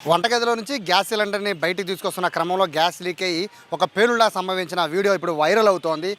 వంటగదిలో నుంచి గ్యాస్ సిలిండర్ని బయటికి తీసుకొస్తున్న క్రమంలో గ్యాస్ లీక్ అయ్యి ఒక పేలులా సంభవించిన వీడియో ఇప్పుడు వైరల్ అవుతోంది.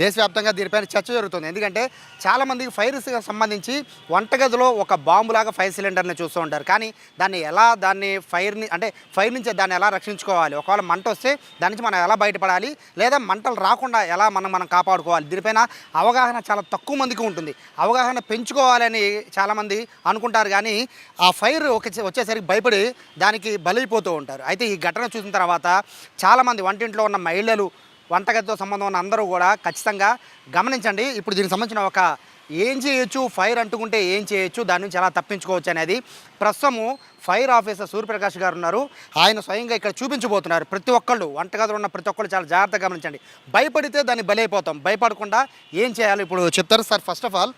దేశవ్యాప్తంగా దీనిపైన చర్చ జరుగుతుంది. ఎందుకంటే చాలామందికి ఫైర్స్ సంబంధించి వంటగదిలో ఒక బాంబులాగా ఫైర్ సిలిండర్ని చూస్తూ ఉంటారు. కానీ దాన్ని ఎలా దాన్ని ఫైర్ని అంటే ఫైర్ నుంచి దాన్ని ఎలా రక్షించుకోవాలి? ఒకవేళ మంట వస్తే దాని నుంచి మనం ఎలా బయటపడాలి? లేదా మంటలు రాకుండా ఎలా మనం మనం కాపాడుకోవాలి? దీనిపైన అవగాహన చాలా తక్కువ మందికి ఉంటుంది. అవగాహన పెంచుకోవాలని చాలామంది అనుకుంటారు. కానీ ఆ ఫైర్ వచ్చేసరికి భయపడి దానికి బలైపోతూ ఉంటారు. అయితే ఈ ఘటన చూసిన తర్వాత చాలామంది వంటింట్లో ఉన్న మహిళలు వంటగదితో సంబంధం ఉన్న అందరూ కూడా ఖచ్చితంగా గమనించండి. ఇప్పుడు దీనికి సంబంధించిన ఒక ఏం చేయొచ్చు ఫైర్ అంటుకుంటే ఏం చేయొచ్చు దాని నుంచి ఎలా తప్పించుకోవచ్చు అనేది ప్రస్తుతము ఫైర్ ఆఫీసర్ సూర్యప్రకాష్ గారు ఉన్నారు. ఆయన స్వయంగా ఇక్కడ చూపించబోతున్నారు. ప్రతి ఒక్కళ్ళు వంటగదిలో ఉన్న ప్రతి ఒక్కళ్ళు చాలా జాగ్రత్తగా గమనించండి. భయపడితే దాన్ని బలైపోతాం. భయపడకుండా ఏం చేయాలి? ఇప్పుడు చెప్తారు sir first of all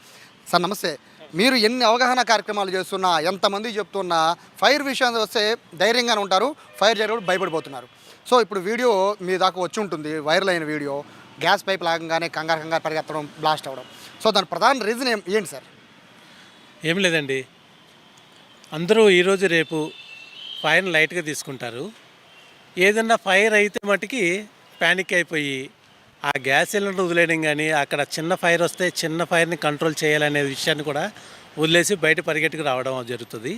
sir నమస్తే. మీరు ఎన్ని అవగాహన కార్యక్రమాలు చేస్తున్నా ఎంతమంది చెప్తున్నా ఫైర్ విషయం వస్తే ధైర్యంగానే ఉంటారు. ఫైర్ జరిగినప్పుడు భయపడిపోతున్నారు. సో ఇప్పుడు వీడియో మీ దాకా వచ్చి ఉంటుంది వైరల్ అయిన వీడియో. గ్యాస్ పైప్ లాగంగానే కంగారు కంగారు పరిగెత్తడం బ్లాస్ట్ అవ్వడం. సో దాని ప్రధాన రీజన్ ఏం ఏంటి సార్? ఏం లేదండి. అందరూ ఈరోజు రేపు ఫైర్ని లైట్గా తీసుకుంటారు. ఏదన్నా ఫైర్ అయితే మటుకి ప్యానిక్ అయిపోయి ఆ గ్యాస్ సిలిండర్ వదిలేయడం కానీ అక్కడ చిన్న ఫైర్ వస్తే చిన్న ఫైర్ని కంట్రోల్ చేయాలనే విషయాన్ని కూడా వదిలేసి బయట పరిగెట్టుకు రావడం జరుగుతుంది.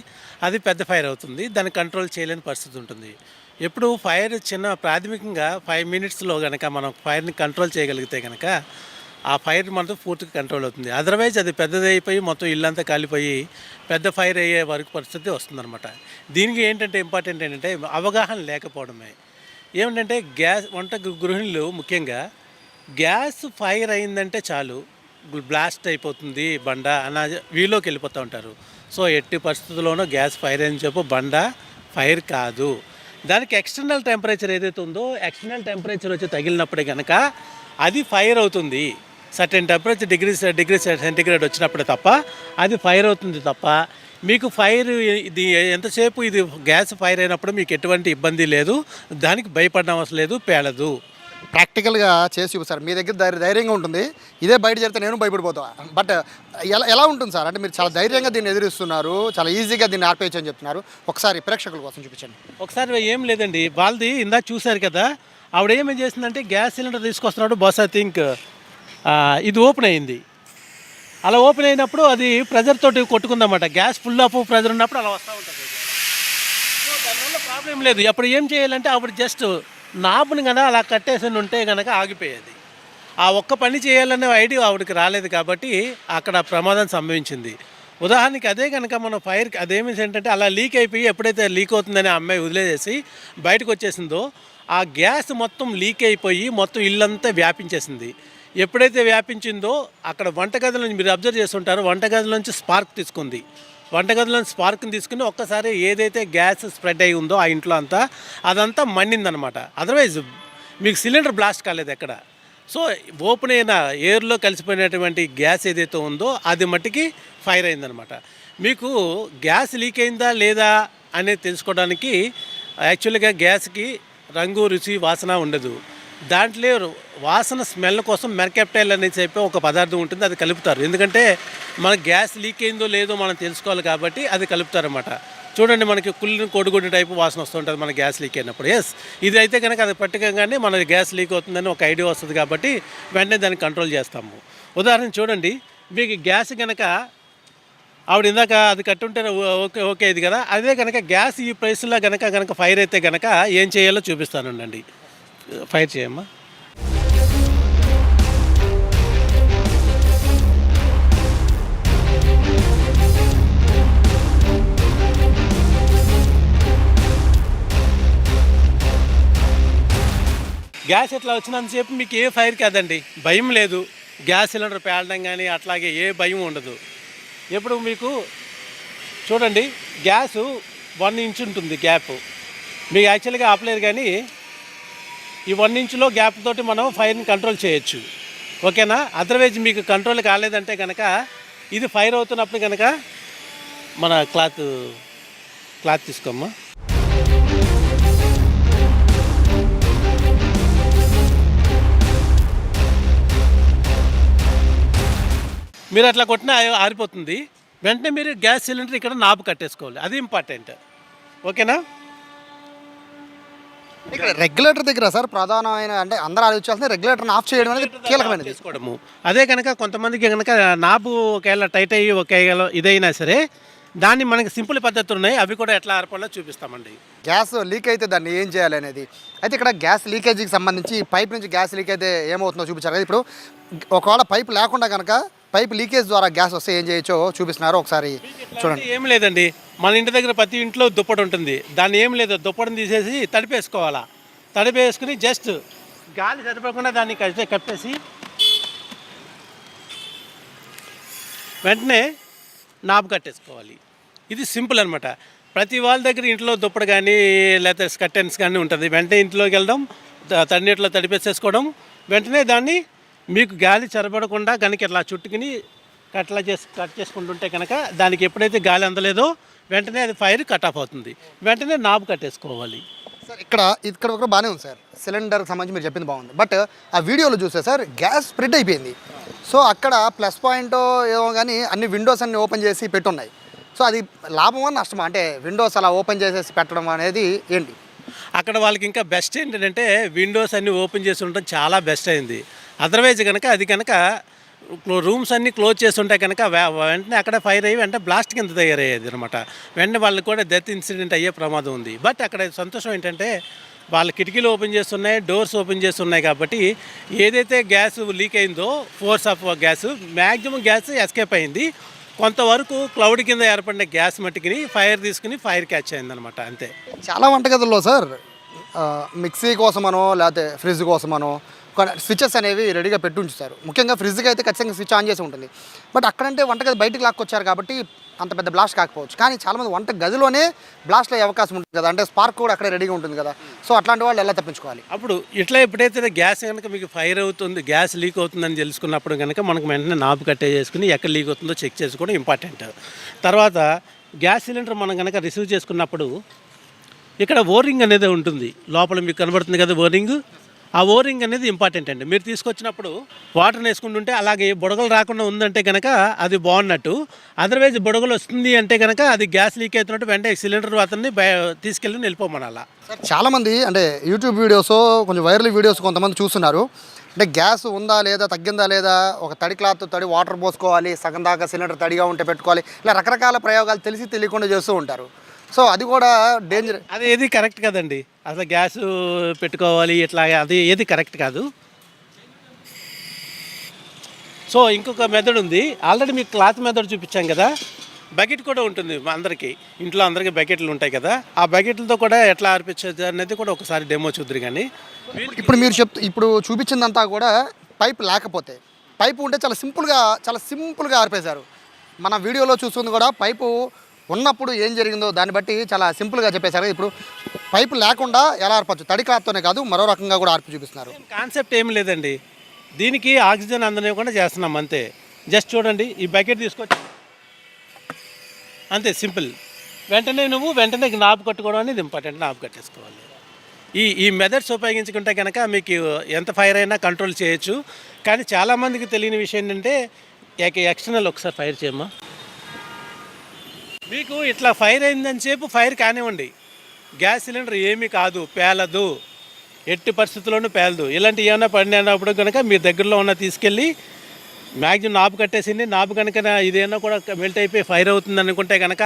అది పెద్ద ఫైర్ అవుతుంది. దాన్ని కంట్రోల్ చేయలేని పరిస్థితి ఉంటుంది. ఎప్పుడు ఫైర్ చిన్న ప్రాథమికంగా ఫైవ్ మినిట్స్లో కనుక మనం ఫైర్ని కంట్రోల్ చేయగలిగితే కనుక ఆ ఫైర్ మనతో పూర్తిగా కంట్రోల్ అవుతుంది. అదర్వైజ్ అది పెద్దది అయిపోయి మొత్తం ఇల్లంతా కాలిపోయి పెద్ద ఫైర్ అయ్యే వరకు పరిస్థితి వస్తుందన్నమాట. దీనికి ఏంటంటే ఇంపార్టెంట్ ఏంటంటే అవగాహన లేకపోవడమే. ఏమిటంటే గ్యాస్ వంట గృహిణులు ముఖ్యంగా గ్యాస్ ఫైర్ అయిందంటే చాలు బ్లాస్ట్ అయిపోతుంది బండ అన్న వీలోకి వెళ్ళిపోతూ ఉంటారు. సో ఎట్టి పరిస్థితుల్లోనూ గ్యాస్ ఫైర్ అని చెప్పు బండ ఫైర్ కాదు. దానికి ఎక్స్టర్నల్ టెంపరేచర్ ఏదైతే ఉందో ఎక్స్టర్నల్ టెంపరేచర్ వచ్చి తగిలినప్పుడే కనుక అది ఫైర్ అవుతుంది. Certain temperature degree degree centigrade వచ్చినప్పుడే తప్ప అది ఫైర్ అవుతుంది తప్ప మీకు ఫైర్ ఇది ఎంతసేపు ఇది గ్యాస్ ఫైర్ అయినప్పుడు మీకు ఎటువంటి ఇబ్బంది లేదు దానికి భయపడడం అవసరం లేదు పేలదు. ప్రాక్టికల్గా చేసి చూపిస్తారు మీ దగ్గర ధైర్య ధైర్యంగా ఉంటుంది. ఇదే బయట జరిగితే నేను భయపడిపోతా. బట్ ఎలా ఎలా ఉంటుంది సార్? అంటే మీరు చాలా ధైర్యంగా దీన్ని ఎదురిస్తున్నారు. చాలా ఈజీగా దీన్ని ఆర్పేయచ్చు అని చెప్తున్నారు. ఒకసారి ప్రేక్షకుల కోసం చూపించండి. ఒకసారి ఏం లేదండి. వాళ్ళది ఇందా చూశారు కదా. ఆవిడ ఏమేం చేసిందంటే గ్యాస్ సిలిండర్ తీసుకొస్తున్నాడు బస్ ఐ థింక్. ఇది ఓపెన్ అయింది. అలా ఓపెన్ అయినప్పుడు అది ప్రెజర్ తోటి కొట్టుకుందన్నమాట. గ్యాస్ ఫుల్ ఆఫ్ ప్రెజర్ ఉన్నప్పుడు అలా వస్తూ ఉంటుంది. దానివల్ల ప్రాబ్లం లేదు. అప్పుడు ఏం చేయాలంటే అప్పుడు జస్ట్ నాపుని కనుక అలా కట్టేసి ఉంటే కనుక ఆగిపోయేది. ఆ ఒక్క పని చేయాలనే ఐడియా ఆవిడకి రాలేదు కాబట్టి అక్కడ ప్రమాదం సంభవించింది. ఉదాహరణకి అదే కనుక మనం ఫైర్ అదేమి ఏంటంటే అలా లీక్ అయిపోయి ఎప్పుడైతే లీక్ అవుతుందని ఆ అమ్మాయి వదిలేసేసి బయటకు వచ్చేసిందో ఆ గ్యాస్ మొత్తం లీక్ అయిపోయి మొత్తం ఇల్లంతా వ్యాపించేసింది. ఎప్పుడైతే వ్యాపించిందో అక్కడ వంటగదిలో మీరు అబ్జర్వ్ చేస్తుంటారు వంటగదిలోంచి స్పార్క్ తీసుకుంది. వంటగదిలో స్పార్క్ని తీసుకుని ఒక్కసారి ఏదైతే గ్యాస్ స్ప్రెడ్ అయి ఉందో ఆ ఇంట్లో అంతా అదంతా మండిందనమాట అదర్వైజ్ మీకు సిలిండర్ బ్లాస్ట్ కాలేదు ఎక్కడ. సో ఓపెన్ అయిన ఎయిర్లో కలిసిపోయినటువంటి గ్యాస్ ఏదైతే ఉందో అది మట్టికి ఫైర్ అయిందనమాట మీకు గ్యాస్ లీక్ అయిందా లేదా అనేది తెలుసుకోవడానికి యాక్చువల్గా గ్యాస్కి రంగు రుచి వాసన ఉండదు. దాంట్లో వాసన స్మెల్ కోసం మెర్కెప్టైల్ అని చెప్పి ఒక పదార్థం ఉంటుంది అది కలుపుతారు. ఎందుకంటే మన గ్యాస్ లీక్ అయిందో లేదో మనం తెలుసుకోవాలి కాబట్టి అది కలుపుతారన్నమాట. చూడండి మనకి కుళ్ళిన కొడుగుడ్డు టైపు వాసన వస్తుంటుంది మన గ్యాస్ లీక్ అయినప్పుడు. ఎస్ ఇది అయితే కనుక అది పట్టుకోగానే మన గ్యాస్ లీక్ అవుతుందని ఒక ఐడియా వస్తుంది కాబట్టి వెంటనే దాన్ని కంట్రోల్ చేస్తాము. ఉదాహరణ చూడండి మీకు గ్యాస్ కనుక ఆవిడ ఇందాక అది కట్టుంటే ఓకే ఓకే ఇది కదా. అదే కనుక గ్యాస్ ఈ ప్రైస్లో కనుక కనుక ఫైర్ అయితే కనుక ఏం చేయాలో చూపిస్తానండి. ఫైర్ చేయమ్మా. గ్యాస్ ఎట్లా వచ్చినంతసేపు మీకు ఏ ఫైర్ కాదండి. భయం లేదు. గ్యాస్ సిలిండర్ పేలడం కానీ అట్లాగే ఏ భయం ఉండదు. ఎప్పుడు మీకు చూడండి గ్యాస్ వన్ ఇంచ్ ఉంటుంది గ్యాప్. మీకు యాక్చువల్గా ఆపలేదు కానీ ఈ వన్ ఇంచ్లో గ్యాప్ తోటి మనం ఫైర్ని కంట్రోల్ చేయొచ్చు. ఓకేనా? అదర్వైజ్ మీకు కంట్రోల్ కాలేదంటే కనుక ఇది ఫైర్ అవుతున్నప్పుడు కనుక మన క్లాత్ క్లాత్ తీసుకోమ్మా. మీరు అట్లా కొట్టినా ఆరిపోతుంది. వెంటనే మీరు గ్యాస్ సిలిండర్ ఇక్కడ నాబు కట్టేసుకోవాలి. అది ఇంపార్టెంట్ ఓకేనా? ఇక్కడ రెగ్యులేటర్ దగ్గర సార్ ప్రధానమైన అంటే అందరూ ఆలోచించాల్సిన రెగ్యులేటర్ని ఆఫ్ చేయడం అనేది కీలకమైనది. చేసుకోవడము. అదే కనుక కొంతమందికి కనుక నాబు ఒకవేళ టైట్ అయ్యి ఒకవేళ ఇదైనా సరే దాన్ని మనకి సింపుల్ పద్ధతులు ఉన్నాయి అవి కూడా ఎట్లా ఆర్పాలో చూపిస్తామండి. గ్యాస్ లీక్ అయితే దాన్ని ఏం చేయాలి అనేది. అయితే ఇక్కడ గ్యాస్ లీకేజీకి సంబంధించి పైప్ నుంచి గ్యాస్ లీక్ అయితే ఏమవుతుందో చూపించారు కదా. ఇప్పుడు ఒకవేళ పైప్ లేకుండా కనుక పైప్ లీకేజ్ ద్వారా గ్యాస్ వస్తే ఏం చేయొచ్చో చూపిస్తున్నారు ఒకసారి చూడండి. ఏం లేదండి. మన ఇంటి దగ్గర ప్రతి ఇంట్లో దుప్పటి ఉంటుంది. దాన్ని ఏం లేదు దుప్పటిని తీసేసి తడిపేసుకోవాలా. తడిపేసుకుని జస్ట్ గాలి సరిపడకుండా దాన్ని కట్టే కప్పేసి వెంటనే నాబు కట్టేసుకోవాలి. ఇది సింపుల్ అనమాట ప్రతి వాళ్ళ దగ్గర ఇంట్లో దుప్పటి కానీ లేకపోతే కర్టెన్స్ కానీ ఉంటుంది. వెంటనే ఇంట్లోకి వెళ్దాం తడినీటిలో తడిపేసేసుకోవడం. వెంటనే దాన్ని మీకు గాలి చరబడకుండా కనుక ఇట్లా చుట్టుకుని కట్లా చేసి కట్ చేసుకుంటుంటే కనుక దానికి ఎప్పుడైతే గాలి అందలేదో వెంటనే అది ఫైర్ కట్ ఆఫ్ అవుతుంది. వెంటనే నాబు కట్టేసుకోవాలి. సార్ ఇక్కడ ఇక్కడ ఒక బాగానే ఉంది సార్. సిలిండర్కి సంబంధించి మీరు చెప్పింది బాగుంది. బట్ ఆ వీడియోలో చూస్తే సార్ గ్యాస్ స్ప్రెడ్ అయిపోయింది. సో అక్కడ ప్లస్ పాయింట్ ఏమో కానీ అన్ని విండోస్ అన్ని ఓపెన్ చేసి పెట్టున్నాయి. సో అది లాభమా నష్టమా? అంటే విండోస్ అలా ఓపెన్ చేసేసి పెట్టడం అనేది ఏంటి? అక్కడ వాళ్ళకి ఇంకా బెస్ట్ ఏంటంటే విండోస్ అన్నీ ఓపెన్ చేసి ఉండడం చాలా బెస్ట్ అయింది. అదర్వైజ్ కనుక అది కనుక రూమ్స్ అన్నీ క్లోజ్ చేసి ఉంటే కనుక వెంటనే అక్కడ ఫైర్ అయ్యి వెంటనే బ్లాస్ట్ కింద తయారయ్యేది అనమాట వెంటనే వాళ్ళకి కూడా డెత్ ఇన్సిడెంట్ అయ్యే ప్రమాదం ఉంది. బట్ అక్కడ సంతోషం ఏంటంటే వాళ్ళ కిటికీలు ఓపెన్ చేస్తున్నాయి డోర్స్ ఓపెన్ చేస్తున్నాయి కాబట్టి ఏదైతే గ్యాస్ లీక్ అయిందో force of gas maximum gas escape అయింది. కొంతవరకు క్లౌడ్ కింద ఏర్పడిన గ్యాస్ మట్టికి ఫైర్ తీసుకుని ఫైర్ క్యాచ్ అయిందనమాట అంతే. చాలా వంటగదుల్లో సార్ మిక్సీ కోసమనో లేకపోతే ఫ్రిడ్జ్ కోసమనో స్విచెస్ అనేవి రెడీగా పెట్టి ఉంచుతారు. ముఖ్యంగా ఫ్రిడ్జ్కి అయితే ఖచ్చితంగా స్విచ్ ఆన్ చేసి ఉంటుంది. బట్ అక్కడంటే వంటగది బయటికి లాక్కొచ్చారు కాబట్టి అంత పెద్ద బ్లాస్ట్ కాకపోవచ్చు. కానీ చాలామంది వంట గదిలోనే బ్లాస్ట్ అయ్యే అవకాశం ఉంటుంది కదా. అంటే స్పార్క్ కూడా అక్కడే రెడీగా ఉంటుంది కదా. సో అట్లాంటి వాళ్ళు ఎలా తప్పించుకోవాలి? అప్పుడు ఇట్లా ఎప్పుడైతే గ్యాస్ కనుక మీకు ఫైర్ అవుతుంది గ్యాస్ లీక్ అవుతుందని తెలుసుకున్నప్పుడు కనుక మనకు వెంటనే నాబు కట్టే చేసుకుని ఎక్కడ లీక్ అవుతుందో చెక్ చేసుకోవడం ఇంపార్టెంట్ తర్వాత గ్యాస్ సిలిండర్ మనం కనుక రిసీవ్ చేసుకున్నప్పుడు ఇక్కడ ఓరింగ్ అనేది ఉంటుంది. లోపల మీకు కనబడుతుంది కదా ఓరింగ్ ఆ ఓరింగ్ అనేది ఇంపార్టెంట్ అండి. మీరు తీసుకొచ్చినప్పుడు వాటర్ వేసుకుంటుంటే అలాగే బుడగలు రాకుండా ఉందంటే కనుక అది బాగున్నట్టు. అదర్వైజ్ బుడగలు వస్తుంది అంటే కనుక అది గ్యాస్ లీక్ అవుతున్నట్టు వెంటనే సిలిండర్ అతన్ని తీసుకెళ్ళి వెళ్ళిపోమనాలా చాలామంది అంటే యూట్యూబ్ వీడియోస్ కొంచెం వైరల్ వీడియోస్ కొంతమంది చూస్తున్నారు. అంటే గ్యాస్ ఉందా లేదా తగ్గిందా లేదా ఒక తడి క్లాత్ తడి వాటర్ పోసుకోవాలి సగం దాకా సిలిండర్ తడిగా ఉంటే పెట్టుకోవాలి ఇలా రకరకాల ప్రయోగాలు తెలిసి తెలియకుండా చేస్తూ ఉంటారు. సో అది కూడా డేంజర్ అది ఏది కరెక్ట్ కదండి. అసలు గ్యాస్ పెట్టుకోవాలి ఇట్లా అది ఏది కరెక్ట్ కాదు. సో ఇంకొక మెథడ్ ఉంది. ఆల్రెడీ మీకు క్లాత్ మెథడ్ చూపించాం కదా. బకెట్ కూడా ఉంటుంది అందరికీ. ఇంట్లో అందరికీ బకెట్లు ఉంటాయి కదా. ఆ బకెట్లతో కూడా ఎట్లా ఆర్పించదు అనేది కూడా ఒకసారి డెమో చూద్దరు కానీ. ఇప్పుడు మీరు చెప్తూ ఇప్పుడు చూపించిందంతా కూడా పైప్ లేకపోతే పైపు ఉంటే చాలా సింపుల్గా చాలా సింపుల్గా ఆర్పేశారు. మన వీడియోలో చూస్తుంది కూడా పైపు ఉన్నప్పుడు ఏం జరిగిందో దాన్ని బట్టి చాలా సింపుల్గా చెప్పేశారు. ఇప్పుడు పైపు లేకుండా ఎలా ఆర్పచ్చు? తడి క్లాత్తోనే కాదు మరో రకంగా కూడా ఆర్పి చూపిస్తున్నారు. కాన్సెప్ట్ ఏం లేదండి. దీనికి ఆక్సిజన్ అందనివ్వకుండా చేస్తున్నాం అంతే. జస్ట్ చూడండి ఈ బకెట్ తీసుకొచ్చి అంతే సింపుల్. వెంటనే నువ్వు వెంటనే నాపు కట్టుకోవడం అనేది ఇంపార్టెంట్ నాపు కట్టేసుకోవాలి. ఈ ఈ మెథడ్స్ ఉపయోగించుకుంటే కనుక మీకు ఎంత ఫైర్ అయినా కంట్రోల్ చేయొచ్చు. కానీ చాలామందికి తెలియని విషయం ఏంటంటే ఎక్స్టర్నల్ ఒకసారి ఫైర్ చేయమ్మా. మీకు ఇట్లా ఫైర్ అయిందని సేపు ఫైర్ కానివ్వండి. గ్యాస్ సిలిండర్ ఏమీ కాదు పేలదు. ఎట్టి పరిస్థితుల్లోనూ పేలదు. ఇలాంటి ఏమైనా పడినప్పుడు కనుక మీ దగ్గరలో ఉన్న తీసుకెళ్ళి మ్యాక్సిమం నాపు కట్టేసింది. నాపు కనుక ఇదేనా కూడా మెల్ట్ అయిపోయి ఫైర్ అవుతుంది అనుకుంటే కనుక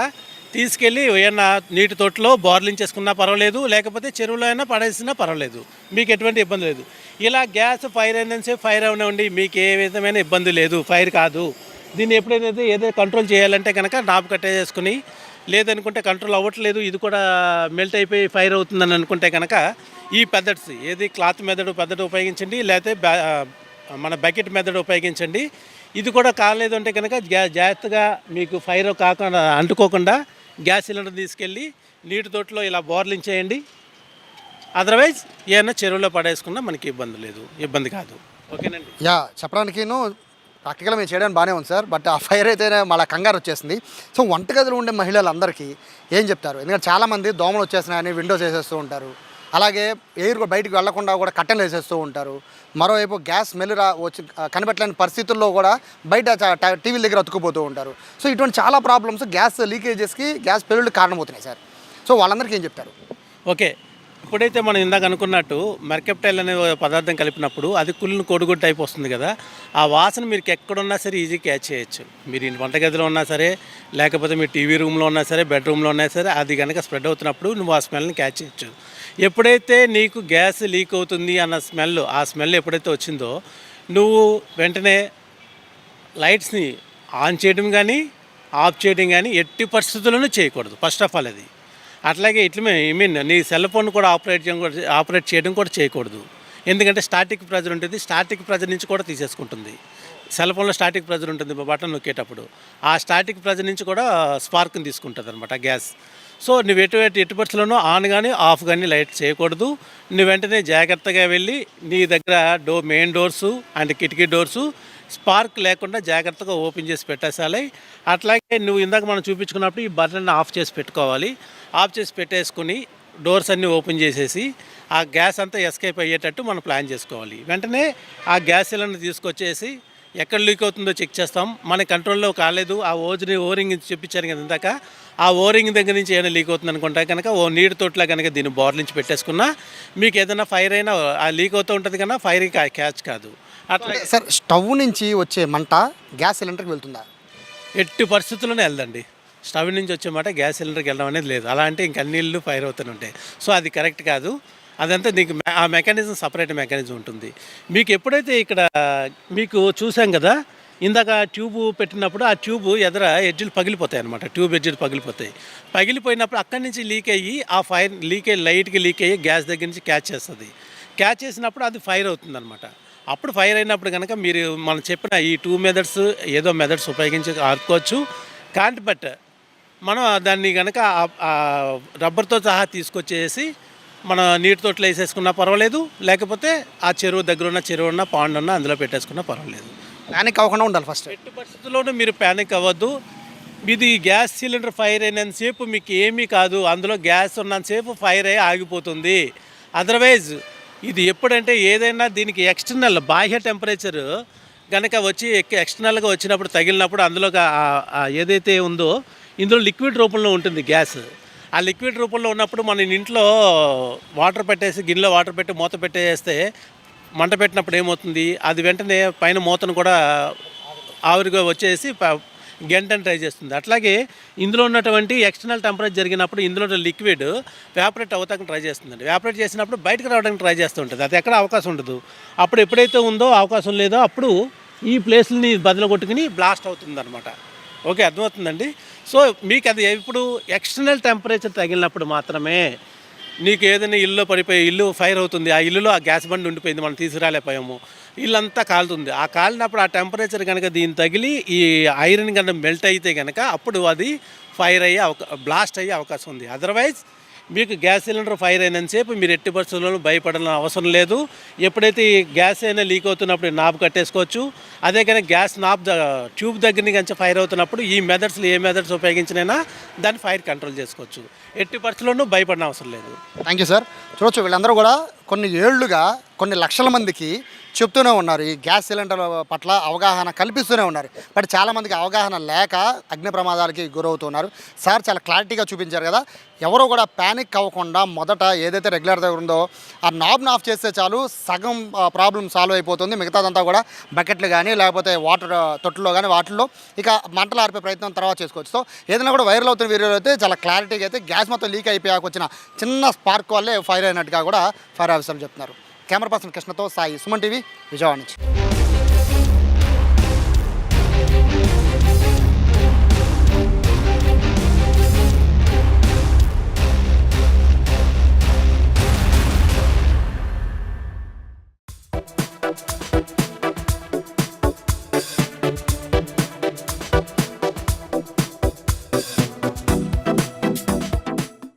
తీసుకెళ్ళి ఏమన్నా నీటి తొట్టులో బోర్లించేసుకున్నా పర్వాలేదు లేకపోతే చెరువులో అయినా పడేసినా పర్వాలేదు. మీకు ఎటువంటి ఇబ్బంది లేదు. ఇలా గ్యాస్ ఫైర్ అయిందని సేపు ఫైర్ అవనివ్వండి మీకు ఏ విధమైన ఇబ్బంది లేదు. ఫైర్ కాదు. దీన్ని ఎప్పుడైనా ఏదో కంట్రోల్ చేయాలంటే కనుక డాబ్ కట్టేసుకుని లేదనుకుంటే కంట్రోల్ అవ్వట్లేదు ఇది కూడా మెల్ట్ అయిపోయి ఫైర్ అవుతుందని అనుకుంటే కనుక ఈ పెద్దట్స్ ఏది క్లాత్ మెదడు పెద్దడు ఉపయోగించండి లేకపోతే మన బకెట్ మెథడ్ ఉపయోగించండి. ఇది కూడా కాలేదు అంటే కనుక జా- జాగ్రత్తగా మీకు ఫైర్ కాకుండా అంటుకోకుండా గ్యాస్ సిలిండర్ తీసుకెళ్ళి నీటి తోటలో ఇలా బోర్లింగ్ చేయండి. అదర్వైజ్ ఏమైనా చెరువులో పడేసుకున్నా మనకి ఇబ్బంది లేదు ఇబ్బంది కాదు. ఓకేనండి. యా చెప్పడానికిను ప్రాక్టికల్గా మేము చేయడానికి బాగానే ఉంది సార్. బట్ ఆ ఫైర్ అయితేనే మళ్ళీ కంగారు వచ్చేసింది. సో వంటగదిలో ఉండే మహిళలందరికీ ఏం చెప్తారు? ఎందుకంటే చాలామంది దోమలు వచ్చేస్తున్నాయని విండోస్ వేసేస్తూ ఉంటారు. అలాగే ఎయిర్ కూడా బయటికి వెళ్ళకుండా కూడా కట్టెలు వేసేస్తూ ఉంటారు. మరోవైపు గ్యాస్ స్మెల్ రా వచ్చి కనిపెట్టలేని పరిస్థితుల్లో కూడా బయట టీవీల దగ్గర అతుక్కుపోతూ ఉంటారు. సో ఇటువంటి చాలా ప్రాబ్లమ్స్ గ్యాస్ లీకేజెస్కి గ్యాస్ పెళ్ళిళ్ళు కారణమవుతున్నాయి సార్. సో వాళ్ళందరికీ ఏం చెప్తారు? ఓకే. ఎప్పుడైతే మనం ఇందాక అనుకున్నట్టు మెర్కెప్టైల్ అనే పదార్థం కలిపినప్పుడు అది కుళ్ళిన కోడిగుడ్డ టైప్ వస్తుంది కదా ఆ వాసన మీరు ఎక్కడున్నా సరే ఈజీ క్యాచ్ చేయొచ్చు. మీరు ఇంటి వంటగదిలో ఉన్నా సరే లేకపోతే మీరు టీవీ రూమ్లో ఉన్నా సరే బెడ్రూమ్లో ఉన్నా సరే అది కనుక స్ప్రెడ్ అవుతున్నప్పుడు నువ్వు ఆ స్మెల్ని క్యాచ్ చేయొచ్చు. ఎప్పుడైతే నీకు గ్యాస్ లీక్ అవుతుంది అన్న స్మెల్ ఆ స్మెల్ ఎప్పుడైతే వచ్చిందో నువ్వు వెంటనే లైట్స్ని ఆన్ చేయడం కానీ ఆఫ్ చేయడం కానీ ఎట్టి పరిస్థితుల్లోనూ చేయకూడదు. ఫస్ట్ ఆఫ్ ఆల్ అది. అట్లాగే ఇట్లమే ఐ మీన్ నీ సెల్ ఫోన్ కూడా ఆపరేట్ చేయడం కూడా ఆపరేట్ చేయడం కూడా చేయకూడదు. ఎందుకంటే స్టాటిక్ ప్రెజర్ ఉంటుంది స్టాటిక్ ప్రెజర్ నుంచి కూడా తీసేసుకుంటుంది. సెల్ ఫోన్లో స్టాటిక్ ప్రెజర్ ఉంటుంది బటన్ నొక్కేటప్పుడు. ఆ స్టాటిక్ ప్రెజర్ నుంచి కూడా స్పార్క్ని తీసుకుంటుంది అనమాట గ్యాస్. సో నువ్వు ఎటు ఎటు ఎటు పరిస్థితుల్లోనూ ఆన్ కానీ ఆఫ్ కానీ లైట్ చేయకూడదు. నువ్వు వెంటనే జాగ్రత్తగా వెళ్ళి నీ దగ్గర డో మెయిన్ డోర్సు అండ్ కిటికీ డోర్సు స్పార్క్ లేకుండా జాగ్రత్తగా ఓపెన్ చేసి పెట్టేసాలి అట్లాగే నువ్వు ఇందాక మనం చూపించుకున్నప్పుడు ఈ బటన్ ఆఫ్ చేసి పెట్టుకోవాలి. ఆఫ్ చేసి పెట్టేసుకుని డోర్స్ అన్నీ ఓపెన్ చేసేసి ఆ గ్యాస్ అంతా ఎస్కేప్ అయ్యేటట్టు మనం ప్లాన్ చేసుకోవాలి. వెంటనే ఆ గ్యాస్ సిలిండర్ తీసుకొచ్చేసి ఎక్కడ లీక్ అవుతుందో చెక్ చేస్తాం. మన కంట్రోల్లో కాలేదు. ఆ ఓజ్ని ఓరింగ్ చూపించాను కదా ఇందాక. ఆ ఓరింగ్ దగ్గర నుంచి ఏమైనా లీక్ అవుతుంది అనుకుంటా కనుక ఓ నీటి తోట్లా కనుక దీన్ని బాటిల్ నుంచి పెట్టేసుకున్నా. మీకు ఏదైనా ఫైర్ అయినా ఆ లీక్ అవుతూ ఉంటుంది కన్నా ఫైర్ క్యాచ్ కాదు. అట్లా సార్ స్టవ్ నుంచి వచ్చే మంట గ్యాస్ సిలిండర్కి వెళ్తుందా? ఎట్టి పరిస్థితుల్లోనే వెళ్దండి. స్టవ్ నుంచి వచ్చే మాట గ్యాస్ సిలిండర్కి వెళ్ళడం అనేది లేదు. అలా అంటే ఇంక అన్ని ఇళ్ళు ఫైర్ అవుతూనే ఉంటాయి. సో అది కరెక్ట్ కాదు. అదంతా నీకు ఆ మెకానిజం సపరేట్ మెకానిజం ఉంటుంది. మీకు ఎప్పుడైతే ఇక్కడ మీకు చూసాం కదా ఇందాక ట్యూబ్ పెట్టినప్పుడు ఆ ట్యూబ్ ఎదర ఎడ్జులు పగిలిపోతాయి అనమాట ట్యూబ్ ఎడ్జిలు పగిలిపోతాయి. పగిలిపోయినప్పుడు అక్కడి నుంచి లీక్ అయ్యి ఆ ఫైర్ లీక్ అయ్యి లైట్కి లీక్ అయ్యి గ్యాస్ దగ్గర నుంచి క్యాచ్ చేస్తుంది. క్యాచ్ చేసినప్పుడు అది ఫైర్ అవుతుంది అనమాట అప్పుడు ఫైర్ అయినప్పుడు కనుక మీరు మనం చెప్పిన ఈ టూ మెథడ్స్ ఏదో మెథడ్స్ ఉపయోగించి ఆడుకోవచ్చు కాంట్ బట్ మనం దాన్ని కనుక రబ్బర్తో సహా తీసుకొచ్చేసి మన నీటి తోటలో వేసేసుకున్నా పర్వాలేదు లేకపోతే ఆ చెరువు దగ్గర ఉన్న చెరువు ఉన్న పాండ్ ఉన్న అందులో పెట్టేసుకున్నా పర్వాలేదు. ప్యానిక్ అవ్వకుండా ఉండాలి ఫస్ట్ ఎట్టి పరిస్థితుల్లోనూ మీరు ప్యానిక్ అవ్వద్దు. ఇది గ్యాస్ సిలిండర్ ఫైర్ అయినంతసేపు మీకు ఏమీ కాదు అందులో గ్యాస్ ఉన్నంతసేపు ఫైర్ అయ్యి ఆగిపోతుంది. అదర్వైజ్ ఇది ఎప్పుడంటే ఏదైనా దీనికి ఎక్స్టర్నల్ బాహ్య టెంపరేచర్ కనుక వచ్చి ఎక్- ఎక్స్టర్నల్గా వచ్చినప్పుడు తగిలినప్పుడు అందులో ఏదైతే ఉందో ఇందులో లిక్విడ్ రూపంలో ఉంటుంది గ్యాస్. ఆ లిక్విడ్ రూపంలో ఉన్నప్పుడు మన ఇంట్లో వాటర్ పెట్టేసి గిన్నెలో వాటర్ పెట్టి మూత పెట్టేస్తే మంట పెట్టినప్పుడు ఏమవుతుంది? అది వెంటనే పైన మూతను కూడా ఆవిరిగా వచ్చేసి గెంటని ట్రై చేస్తుంది. అట్లాగే ఇందులో ఉన్నటువంటి ఎక్స్టర్నల్ టెంపరేచర్ జరిగినప్పుడు ఇందులో లిక్విడ్ వ్యాపరేట్ అవ్వటానికి ట్రై చేస్తుందండి. వ్యాపరేట్ చేసినప్పుడు బయటకు రావడానికి ట్రై చేస్తూ ఉంటుంది. అది ఎక్కడ అవకాశం ఉండదు. అప్పుడు ఎప్పుడైతే ఉందో అవకాశం లేదో అప్పుడు ఈ ప్లేస్ని బదులు కొట్టుకుని బ్లాస్ట్ అవుతుంది ఓకే అర్థమవుతుందండి? సో మీకు అది ఎప్పుడు ఎక్స్టర్నల్ టెంపరేచర్ తగిలినప్పుడు మాత్రమే నీకు ఏదైనా ఇల్లు పడిపోయి ఇల్లు ఫైర్ అవుతుంది ఆ ఇల్లులో ఆ గ్యాస్ బండి ఉండిపోయింది మనం తీసుకురాలేకపోయాము. ఇల్లంతా కాలుతుంది. ఆ కాలినప్పుడు ఆ టెంపరేచర్ కనుక దీన్ని తగిలి ఈ ఐరన్ కనుక మెల్ట్ అయితే కనుక అప్పుడు అది ఫైర్ అయ్యే అవకా బ్లాస్ట్ అయ్యే అవకాశం ఉంది. అదర్వైజ్ మీకు గ్యాస్ సిలిండర్ ఫైర్ అయినంతసేపు మీరు ఎట్టి పరిస్థితుల్లో భయపడాల్సిన అవసరం లేదు. ఎప్పుడైతే ఈ గ్యాస్ అయినా లీక్ అవుతున్నప్పుడు నాబ్ కట్టేసుకోవచ్చు. అదే కానీ గ్యాస్ నాబ్ ద- ట్యూబ్ దగ్గర నుంచి ఫైర్ అవుతున్నప్పుడు ఈ మెథడ్స్లో ఏ మెథడ్స్ ఉపయోగించినైనా దాన్ని ఫైర్ కంట్రోల్ చేసుకోవచ్చు. ఎట్టి పరిస్థితుల్లోనూ భయపడిన అవసరం లేదు. థ్యాంక్ యూ సార్ చూడొచ్చు వీళ్ళందరూ కూడా కొన్ని ఏళ్ళుగా కొన్ని లక్షల మందికి చెప్తూనే ఉన్నారు. ఈ గ్యాస్ సిలిండర్ పట్ల అవగాహన కల్పిస్తూనే ఉన్నారు. బట్ చాలామందికి అవగాహన లేక అగ్ని ప్రమాదాలకి గురవుతున్నారు. సార్ చాలా క్లారిటీగా చూపించారు కదా. ఎవరో కూడా ప్యానిక్ అవ్వకుండా మొదట ఏదైతే రెగ్యులర్ దగ్గర ఉందో ఆ నాబ్ని ఆఫ్ చేస్తే చాలు సగం ప్రాబ్లం సాల్వ్ అయిపోతుంది. మిగతాదంతా కూడా బకెట్లు కానీ లేకపోతే వాటర్ తొట్టులో కానీ వాటిల్లో ఇక మంటలు ఆర్పే ప్రయత్నం తర్వాత చేసుకోవచ్చు. సో ఏదైనా కూడా వైరల్ అవుతున్న వీడియోలో అయితే చాలా క్లారిటీగా అయితే గ్యాస్ మొత్తం లీక్ అయిపోయాక వచ్చిన చిన్న స్పార్క్ వల్లే ఫైర్ అయినట్టుగా కూడా ఫైర్ ఆఫీసర్లు చెప్తున్నారు. కెమెరా పర్సన్ కృష్ణతో సాయి సుమన్ టీవీ విజయవాడ నుంచి.